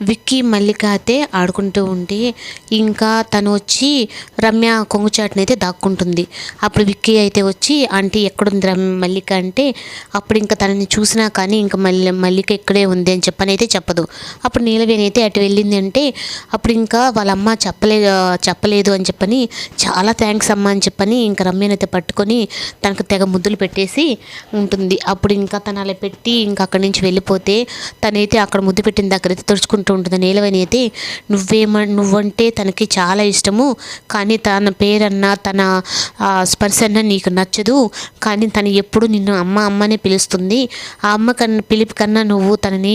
విక్కీ మల్లిక అయితే ఆడుకుంటూ ఉంటే ఇంకా తను వచ్చి రమ్య కొంగుచాటుని అయితే దాక్కుంటుంది. అప్పుడు విక్కీ అయితే వచ్చి ఆంటీ ఎక్కడుంది రమ్య మల్లిక? అంటే అప్పుడు ఇంకా తనని చూసినా కానీ ఇంకా మల్లి మల్లిక ఇక్కడే ఉంది అని చెప్పని అయితే చెప్పదు. అప్పుడు నీలవేణి అయితే అటు వెళ్ళింది అంటే అప్పుడు ఇంకా వాళ్ళ అమ్మ చెప్పలే చెప్పలేదు అని చెప్పని చాలా థ్యాంక్స్ అమ్మ అని చెప్పని ఇంకా రమ్యనైతే పట్టుకొని తనకు తెగ ముద్దులు పెట్టేసి ఉంటుంది. అప్పుడు ఇంకా తను అలా పెట్టి ఇంకా అక్కడి నుంచి వెళ్ళిపోతే తనైతే అక్కడ ముద్దు పెట్టిన దగ్గర అయితే అంటూ ఉంటుంది. నీలవేణి అయితే నువ్వేమ నువ్వంటే తనకి చాలా ఇష్టము కానీ తన పేరన్నా తన స్పర్శన్న స్పర్శ నీకు నచ్చదు కానీ తను ఎప్పుడు నిన్ను అమ్మ అమ్మనే పిలుస్తుంది. ఆ అమ్మ కన్నా పిలిపి కన్నా నువ్వు తనని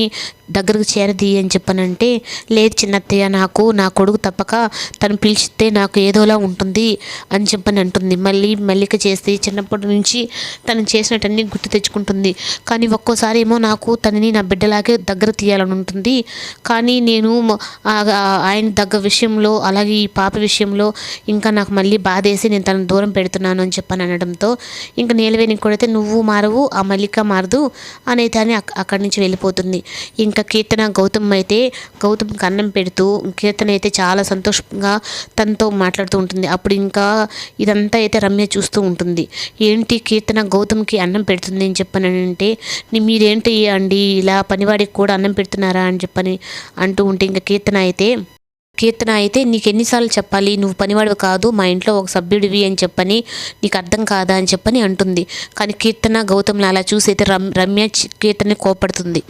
దగ్గరకు చేరది అని చెప్పనంటే లేదు చిన్నత్తయ్య నాకు నా కొడుకు తప్పక తను పిలిచితే నాకు ఏదోలా ఉంటుంది అని చెప్పని అంటుంది మళ్ళీ మల్లిక చేస్తే చిన్నప్పటి నుంచి తను చేసినట్టన్నీ గుర్తు తెచ్చుకుంటుంది. కానీ ఒక్కోసారి ఏమో నాకు తనని నా బిడ్డలాగే దగ్గర తీయాలని ఉంటుంది. కానీ నేను ఆయన తగ్గ విషయంలో అలాగే ఈ పాప విషయంలో ఇంకా నాకు మళ్ళీ బాధేసి నేను తనను దూరం పెడుతున్నాను అని చెప్పని అనడంతో ఇంకా నీలవేణి కొడితే నువ్వు మారవు ఆ మల్లిక మారదు అనేది అని అక్కడి నుంచి వెళ్ళిపోతుంది. ఇంకా కీర్తన గౌతమ్ అయితే గౌతమ్ అన్నం పెడుతూ కీర్తన అయితే చాలా సంతోషంగా తనతో మాట్లాడుతూ ఉంటుంది. అప్పుడు ఇంకా ఇదంతా అయితే రమ్య చూస్తూ ఉంటుంది. ఏంటి కీర్తన గౌతమ్కి అన్నం పెడుతుంది అని చెప్పానంటే మీరేంటి అండి? ఇలా పనివాడికి కూడా అన్నం పెడుతున్నారా? అని చెప్పని అంటూ ఉంటే ఇంకా కీర్తన అయితే కీర్తన అయితే నీకు ఎన్నిసార్లు చెప్పాలి నువ్వు పనివాడు కాదు మా ఇంట్లో ఒక సభ్యుడివి అని చెప్పని నీకు అర్థం కాదా అని చెప్పని అంటుంది. కానీ కీర్తన గౌతమ్ని అలా చూసి అయితే రమ్ రమ్య కీర్తనని కోపడుతుంది.